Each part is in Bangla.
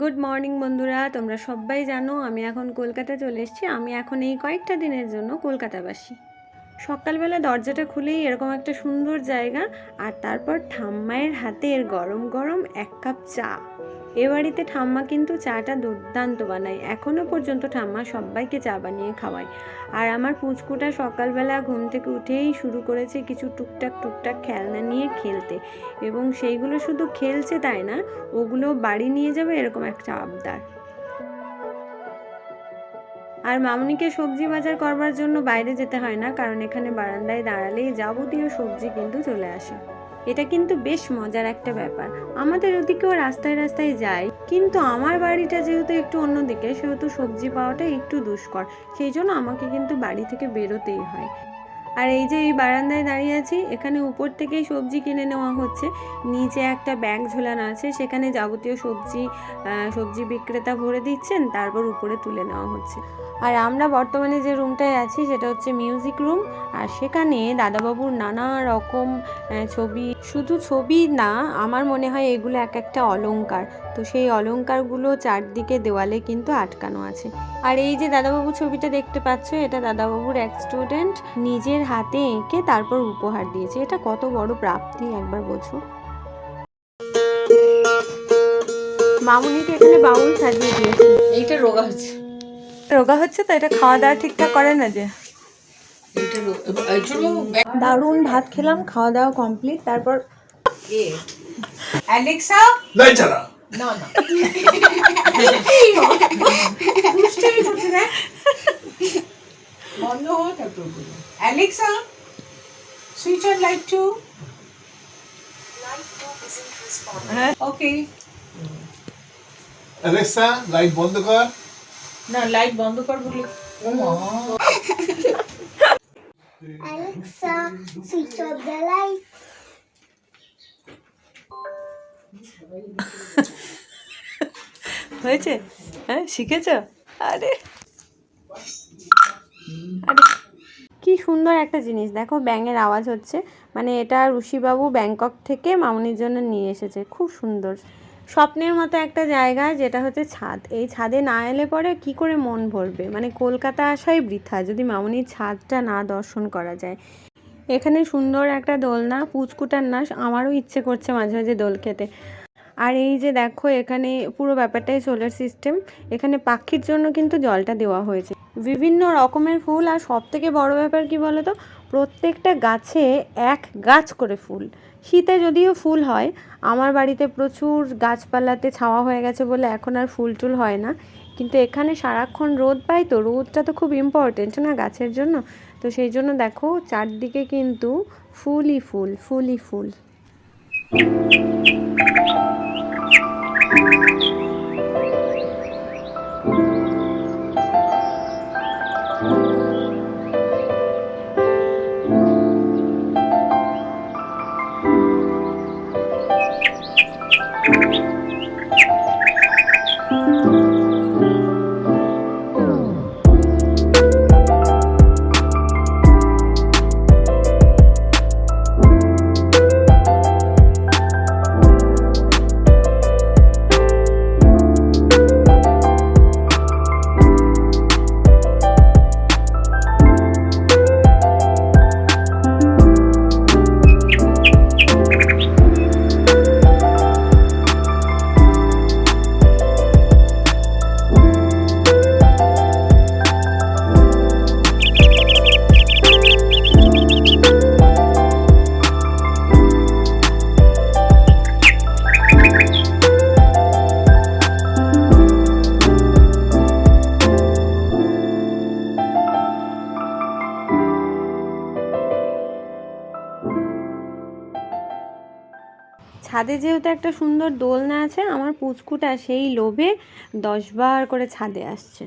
গুড মর্নিং বন্ধুরা। তোমরা সবাই জানো, আমি এখন কলকাতা চলে এসেছি। আমি এখন এই কয়েকটা দিনের জন্য কলকাতাবাসী। সকালবেলা দরজাটা খুলেই এরকম একটা সুন্দর জায়গা, আর তারপর ঠাম্মায়ের হাতের গরম গরম এক কাপ চা। এ বাড়িতে ঠাম্মা কিন্তু চাটা দুর্দান্ত বানায়। এখনও পর্যন্ত ঠাম্মা সবাইকে চা বানিয়ে খাওয়ায়। আর আমার পুচকুটা সকালবেলা ঘুম থেকে উঠেই শুরু করেছে কিছু টুকটাক টুকটাক খেলনা নিয়ে খেলতে। এবং সেইগুলো শুধু খেলছে তাই না, ওগুলো বাড়ি নিয়ে যাবে এরকম একটা আবদার। আর মামনিকে সবজি বাজার করবার জন্য বাইরে যেতে হয় না, কারণ এখানে বারান্দায় দাঁড়ালেই যাবতীয় সবজি কিন্তু চলে আসে। এটা কিন্তু বেশ মজার একটা ব্যাপার। আমাদের ওদিকেও রাস্তায় রাস্তায় যাই, কিন্তু আমার বাড়িটা যেহেতু একটু অন্যদিকে, সেহেতু সবজি পাওয়াটা একটু দুষ্কর। সেই জন্য আমাকে কিন্তু বাড়ি থেকে বেরোতেই হয়। আর এই যে এই বারান্দায় দাঁড়িয়ে আছি, এখানে উপর থেকেই সবজি কিনে নেওয়া হচ্ছে। নিচে একটা ব্যাগ ঝোলানো আছে, সেখানে যাবতীয় সবজি সবজি বিক্রেতা ভরে দিচ্ছেন, তারপর উপরে তুলে নেওয়া হচ্ছে। আর আমরা বর্তমানে যে রুমটায় আছি, সেটা হচ্ছে মিউজিক রুম। আর সেখানে দাদাবাবুর নানা রকম ছবি, শুধু ছবি না, আমার মনে হয় এগুলো এক একটা অলংকার। তো সেই অলংকারগুলো চারদিকে দেওয়ালে কিন্তু আটকানো আছে। আর এই যে দাদাবাবু ছবিটা দেখতে পাচ্ছ এটা দাদাবাবুর এক স্টুডেন্ট নিজের হাতে এঁকে তারপর উপহার দিয়েছে। এটা কত বড় প্রাপ্তি একবার বোঝো। মামুনিকে এখানে বাউল সাজিয়ে দিয়েছে। এইটা রোগা হচ্ছে। রোগা হচ্ছে তো? এটা খাওয়া দাওয়া ঠিকঠাক করে না যে? দারুণ ভাত খেলাম খাওয়া দাওয়া কমপ্লিট তারপর এ অ্যালেক্সা নাই ছাড়া না না বন্ধ হয়ে তারপর বলব। Alexa switch on light two okay Alexa light বন্ধ কর। না লাইট বন্ধ কর বলে। Alexa, switch off the light. হয়েছে? হ্যাঁ শিখেছ? আরে। আরে। কি সুন্দর একটা জিনিস। দেখো, ব্যাঙের আওয়াজ হচ্ছে। মানে এটা ঋষিবাবু ব্যাংকক থেকে মামুনির জন্য নিয়ে এসেছে। খুব সুন্দর। স্বপ্নের মতো একটা জায়গা, যেটা হচ্ছে ছাদ। এই ছাদে না এলে পরে কি করে মন ভরবে? মানে কলকাতা আসাই বৃথা, যদি মামুনির ছাদটা না দর্শন করা যায়। এখানে সুন্দর একটা দোলনা, পুচকুটার নাচ আমারও ইচ্ছে করছে মাঝে মাঝে দোল খেতে। আর এই যে দেখো, এখানে পুরো ব্যাপারটাই সোলার সিস্টেম এখানে পাখির জন্য কিন্তু জলটা দেওয়া হয়েছে। বিভিন্ন রকমের ফুল, আর সব থেকে বড় ব্যাপার কি বলো তো প্রত্যেকটা গাছে এক গাছ করে ফুল। শীতে যদিও ফুল হয়, আমার বাড়িতে প্রচুর গাছপালাতে ছাওয়া হয়ে গেছে বলে এখন আর ফুল টুল হয় না। কিন্তু এখানে সারাক্ষণ রোদ পাই তো, রোদটা তো খুব ইম্পর্টেন্ট না গাছের জন্য? তো সেই জন্য দেখো, চারদিকে কিন্তু ফুলই ফুল ফুলই ফুল। Thank you. ছাদে যেহেতু একটা সুন্দর দোলনা আছে, আমার পুচকুটা সেই লোভে দশবার করে ছাদে আসছে।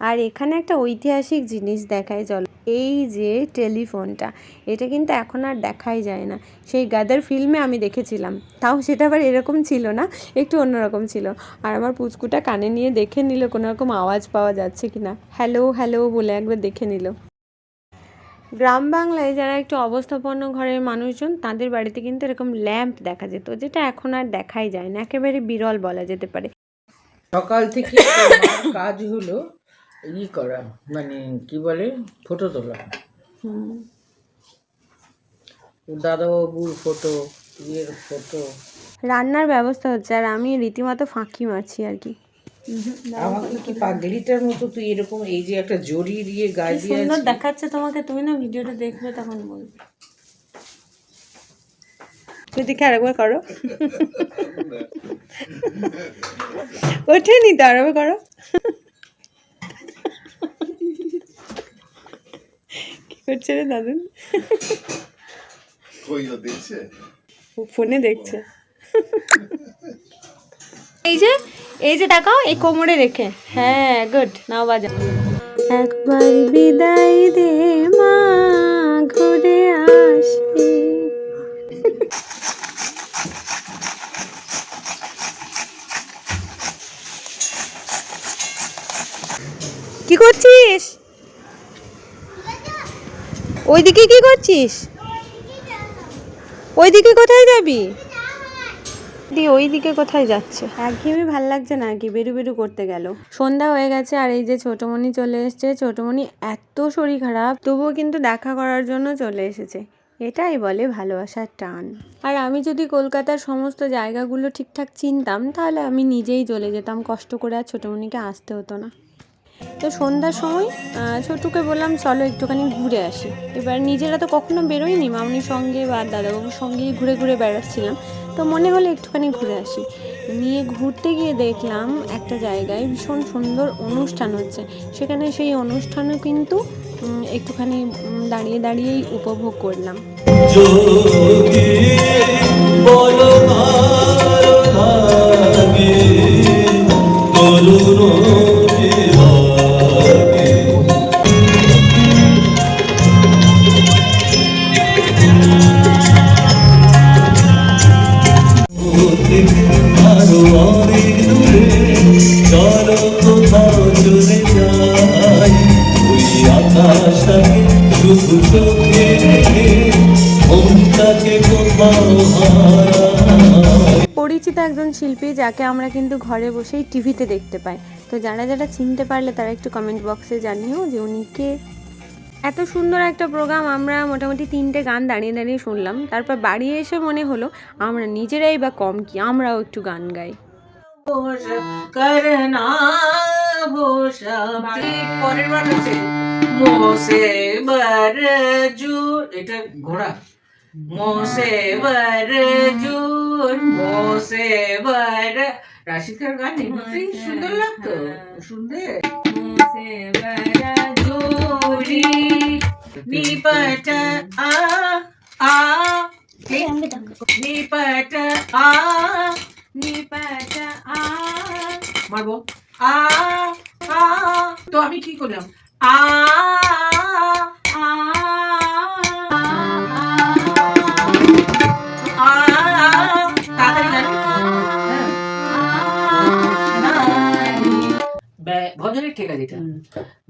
আর এখানে একটা ঐতিহাসিক জিনিস দেখায়, চলো। এই যে টেলিফোনটা, এটা কিন্তু এখন আর দেখাই যায় না। সেই গাদার ফিল্মে আমি দেখেছিলাম। তাও সেটা আবার এরকম ছিল না, একটু অন্যরকম ছিল। আর আমার পুচকুটা কানে নিয়ে দেখে নিল, কোনো রকম আওয়াজ পাওয়া যাচ্ছে কিনা। হ্যালো হ্যালো বলে একবার দেখে নিল। গ্রাম বাংলায় যারা একটু অবস্থাপন্ন ঘরের মানুষজন তাদের বাড়িতে কিন্তু এরকম ল্যাম্প দেখা যেত যেটা এখন আর দেখাই যায় না একেবারে বিরল বলা যেতে পারে। সকাল থেকে কাজ হলো ই করা মানে কি বলে ফটো তোলা। দাদাবাবুর ফটো ইয়ের ফটো রান্নার ব্যবস্থা হচ্ছে আর আমি রীতিমতো ফাঁকি মারছি আর কি। আমাকে কি পাগলিটার মতো তুই এরকম এই যে একটা জড়ি দিয়ে গায়ে দিয়ে সুন্দর দেখাচ্ছে তোমাকে তুমি না ভিডিওটা দেখবে তখন বলবে। তুই দেখে আরেকবার করো। ওঠেনি তো আরেকবার করো। কি করছে রে দাদু? দেখছে? ও ফোনে দেখছে। এই যে এই যে দেখাও এই কোমরে রেখে। হ্যাঁ গুড নাও বাজা। একবার বিদায় দে মা, ঘুরে আসি। কি করছিস? ওইদিকে কি করছিস? ওইদিকে কোথায় যাবি? দি ওইদিকে কোথায় যাচ্ছে? একঘেয়েমি ভালো লাগছে না কি? বেরু বেরু করতে গেল। সন্ধ্যা হয়ে গেছে আর এই যে ছোটমণি চলে এসছে। ছোটমণি এত শরীর খারাপ। তবুও কিন্তু দেখা করার জন্য চলে এসেছে। এটাই বলে ভালোবাসার টান। আর আমি যদি কলকাতার সমস্ত জায়গাগুলো ঠিকঠাক চিনতাম তাহলে আমি নিজেই চলে যেতাম। কষ্ট করে আর ছোটমণিকে আসতে হতো না। তো সন্ধ্যার সময় ছোটুকে বললাম, চলো একটুখানি ঘুরে আসি। এবার নিজেরা তো কখনো বেরোয়নি, মামনির সঙ্গে বা দাদাবাবুর সঙ্গেই ঘুরে ঘুরে বেড়াচ্ছিলাম। তো মনে হলো একটুখানি ঘুরে আসি। নিয়ে ঘুরতে গিয়ে দেখলাম একটা জায়গায় ভীষণ সুন্দর অনুষ্ঠান হচ্ছে। সেখানে সেই অনুষ্ঠানও কিন্তু একটুখানি দাঁড়িয়ে দাঁড়িয়েই উপভোগ করলাম। শিল্পী যাকে আমরা কিন্তু ঘরে বসেই টিভিতে দেখতে পাই। তো যারা যারা চিনতে পারলে তারা একটু কমেন্ট বক্সে জানিও যে উনি কে। এত সুন্দর একটা প্রোগ্রাম আমরা মোটামুটি তিনটে গান দাঁড়িয়ে দাঁড়িয়ে শুনলাম। তারপর বাড়ি এসে মনে হলো, আমরা নিজেরাই বা কম কি, আমরাও একটু গান গাই। এটা ঘোড়া। মোসে বরজুর মোসে বর রাশিদার গান এমনি সুন্দর লাগতো বরজুরি নিপট আ আ নিপট আ নিপট আ মারবো আ আ তো আমি কি করলাম আ ভজনের ঠিক আছে এটা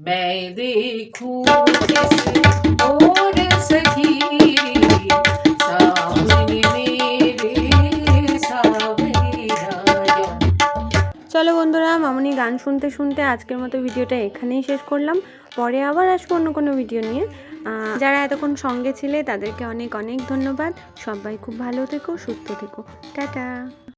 मैं देखूं किस और सखी सावनी मेरे सावनी राजा চলো বন্ধুরা মামনি গান শুনতে শুনতে আজকের মতো ভিডিওটা এখানেই শেষ করলাম পরে আবার আসবো অন্য কোনো ভিডিও নিয়ে আহ, যারা এতক্ষণ সঙ্গে ছিলে তাদেরকে অনেক অনেক ধন্যবাদ সবাই খুব ভালো থেকো সুস্থ থেকো টাটা